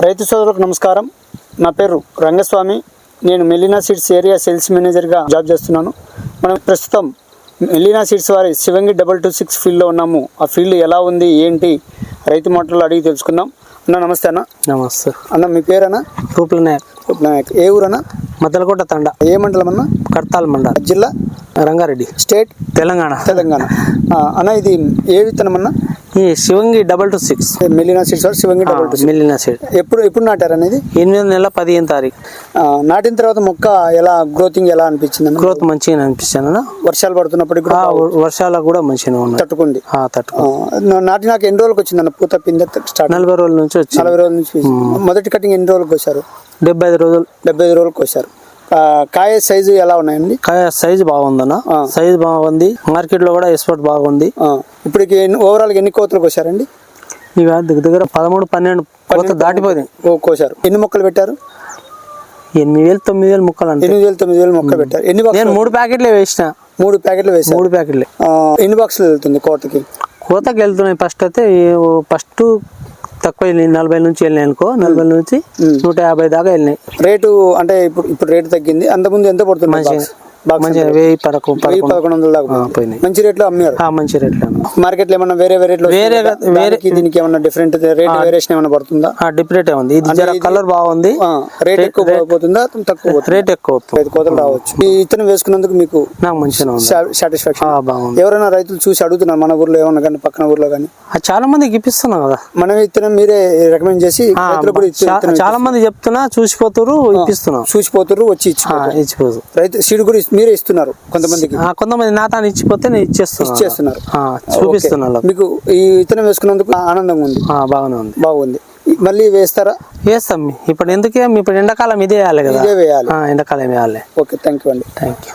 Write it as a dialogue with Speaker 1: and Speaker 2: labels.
Speaker 1: రైతు సోదరులకు నమస్కారం. నా పేరు రంగస్వామి. నేను మెలినా సీడ్స్ ఏరియా సేల్స్ మేనేజర్గా జాబ్ చేస్తున్నాను. మనం ప్రస్తుతం మెలినా సీడ్స్ వారి శివంగి డబల్ టూ సిక్స్ ఫీల్డ్లో ఉన్నాము. ఆ ఫీల్డ్ ఎలా ఉంది? ఏంటి? రైతు మాటలు అడిగి తెలుసుకుందాం. అన్న నమస్తే అన్న.
Speaker 2: నమస్తే.
Speaker 1: అన్న మీ పేరన్నా?
Speaker 2: రూపుల నాయక్
Speaker 1: నాయక్ ఏ ఊరన్నా?
Speaker 2: మద్దలకోట తండ.
Speaker 1: ఏ మండలం అన్న?
Speaker 2: కడతాల్ మండల్.
Speaker 1: జిల్లా?
Speaker 2: రంగారెడ్డి.
Speaker 1: స్టేట్?
Speaker 2: తెలంగాణ.
Speaker 1: తెలంగాణ. అన్న ఇది ఏ విత్తనం అన్న?
Speaker 2: ఈ Shivangi double two six.
Speaker 1: మెలినా seeds వారి శివంగి డబల్ టూ
Speaker 2: మిల్లిన సైడ్
Speaker 1: ఎప్పుడు ఎప్పుడు నాటారు అనేది?
Speaker 2: ఎనిమిది నెలల పదిహేను తారీఖు.
Speaker 1: నాటిన తర్వాత మొక్క ఎలా గ్రోతింగ్ ఎలా అనిపించింది అన్న?
Speaker 2: గ్రోత్ మంచిగా అనిపిస్తాను
Speaker 1: వర్షాలు పడుతున్నప్పటికి కూడా
Speaker 2: వర్షాలకు కూడా మంచిగా ఉన్నాయి.
Speaker 1: తట్టుకుంది.
Speaker 2: ఆ, తట్టుకో
Speaker 1: ఆ, నా- నాటినాక ఎన్ని రోజులకు వచ్చిందన్న పూత పిందె స్టార్ట్
Speaker 2: నలభై రోజుల నుంచి వచ్చి
Speaker 1: నలభై రోజుల నుంచి మొదటి కటింగ్ ఎన్ని రోజులకు వచ్చారు
Speaker 2: డెబ్బై ఐదు రోజులు.
Speaker 1: డెబ్బై ఐదు రోజులకు వచ్చారు కాయ సైజు ఎలా ఉన్నాయండి?
Speaker 2: కాయ సైజ్ బాగుందన్న. సైజ్ బాగుంది. మార్కెట్లో కూడా ఎక్స్పోర్ట్ బాగుంది.
Speaker 1: ఇప్పటికి ఓవరాల్ ఎన్ని కోతలకు వచ్చారండి
Speaker 2: ఇక దగ్గర దగ్గర పదమూడు పన్నెండు కొత్త దాటిపోయింది
Speaker 1: ఓ కోసారు ఎన్ని మొక్కలు పెట్టారు?
Speaker 2: ఎనిమిది వేలు తొమ్మిది వేలు ముక్కలు అంటే
Speaker 1: ఎనిమిది వేలు తొమ్మిది వేలు మొక్కలు పెట్టారు. ఎన్ని బాక్స్
Speaker 2: నేను మూడు ప్యాకెట్లే వేసిన.
Speaker 1: మూడు ప్యాకెట్లు వేశారు.
Speaker 2: మూడు ప్యాకెట్లే.
Speaker 1: ఎన్ని బాక్సులు వెళ్తుంది కోతకి?
Speaker 2: కోతకి వెళ్తున్నాయి. ఫస్ట్ అయితే ఫస్ట్ తక్కువ వెళ్ళినాయి. నలభై నుంచి వెళ్ళినాయి అనుకో నలభై నుంచి నూట యాభై దాకా వెళ్ళినాయి.
Speaker 1: రేటు అంటే ఇప్పుడు ఇప్పుడు రేటు తగ్గింది. అంతకుముందు ఎంత పడుతుంది బాక్స్
Speaker 2: మంచిగా వెయ్యి పదకొండు.
Speaker 1: పదకొండు వందల దాకా.
Speaker 2: పోయినాయి.
Speaker 1: మంచి రేట్లో అమ్మారు.
Speaker 2: మంచి రేట్లు
Speaker 1: మార్కెట్లో ఏమన్నా వేరే వేరే
Speaker 2: వేరే
Speaker 1: వస్తుందా? దానికి ఏమన్నా డిఫరెంట్ రేట్ వేరియేషన్ ఏమన్నా పడుతుందా?
Speaker 2: డిఫరెంట్ ఉంది. ఇది కలర్ బాగుంది.
Speaker 1: రేట్ ఎక్కువ పోతుందా? తక్కువ
Speaker 2: రేట్ ఎక్కువ
Speaker 1: కోతలు రావచ్చు. ఈ ఇతను వేసుకున్నందుకు మీకు
Speaker 2: నాకు మంచిగా
Speaker 1: సాటిస్ఫాక్షన్
Speaker 2: బాగుంది.
Speaker 1: ఎవరైనా రైతులు చూసి అడుగుతున్నారు మన ఊర్లో ఏమన్నా కానీ పక్కన ఊర్లో కానీ.
Speaker 2: చాలా మందికి ఇప్పిస్తున్నాం కదా.
Speaker 1: మనం ఇతను మీరే రికమెండ్ చేసి
Speaker 2: చాలా మంది చెప్తున్నా చూసిపోతురు ఇప్పిస్తున్నాం
Speaker 1: చూసిపోతారు వచ్చి ఇచ్చి
Speaker 2: ఆ, ఇచ్చిపోదు.
Speaker 1: రైతు సీడ్ కూడా మీరే ఇస్తున్నారు కొంతమందికి?
Speaker 2: కొంతమంది నా తాను ఇచ్చిపోతే నేను ఇచ్చేస్తున్నా.
Speaker 1: ఇచ్చేస్తున్నారు.
Speaker 2: చూపిస్తున్నా.
Speaker 1: మీకు ఈ విత్తనం వేసుకున్నందుకు ఆనందంగా ఉంది?
Speaker 2: బాగానే ఉంది.
Speaker 1: బాగుంది. మళ్ళీ వేస్తారా?
Speaker 2: వేస్తాం. ఇప్పుడు ఎందుకే? ఇప్పుడు ఎండాకాలం ఇదే వేయాలి కదా.
Speaker 1: ఇదే వేయాలి.
Speaker 2: ఎండాకాలం వేయాలి.
Speaker 1: ఓకే థ్యాంక్ యూ అండి.
Speaker 2: Thank you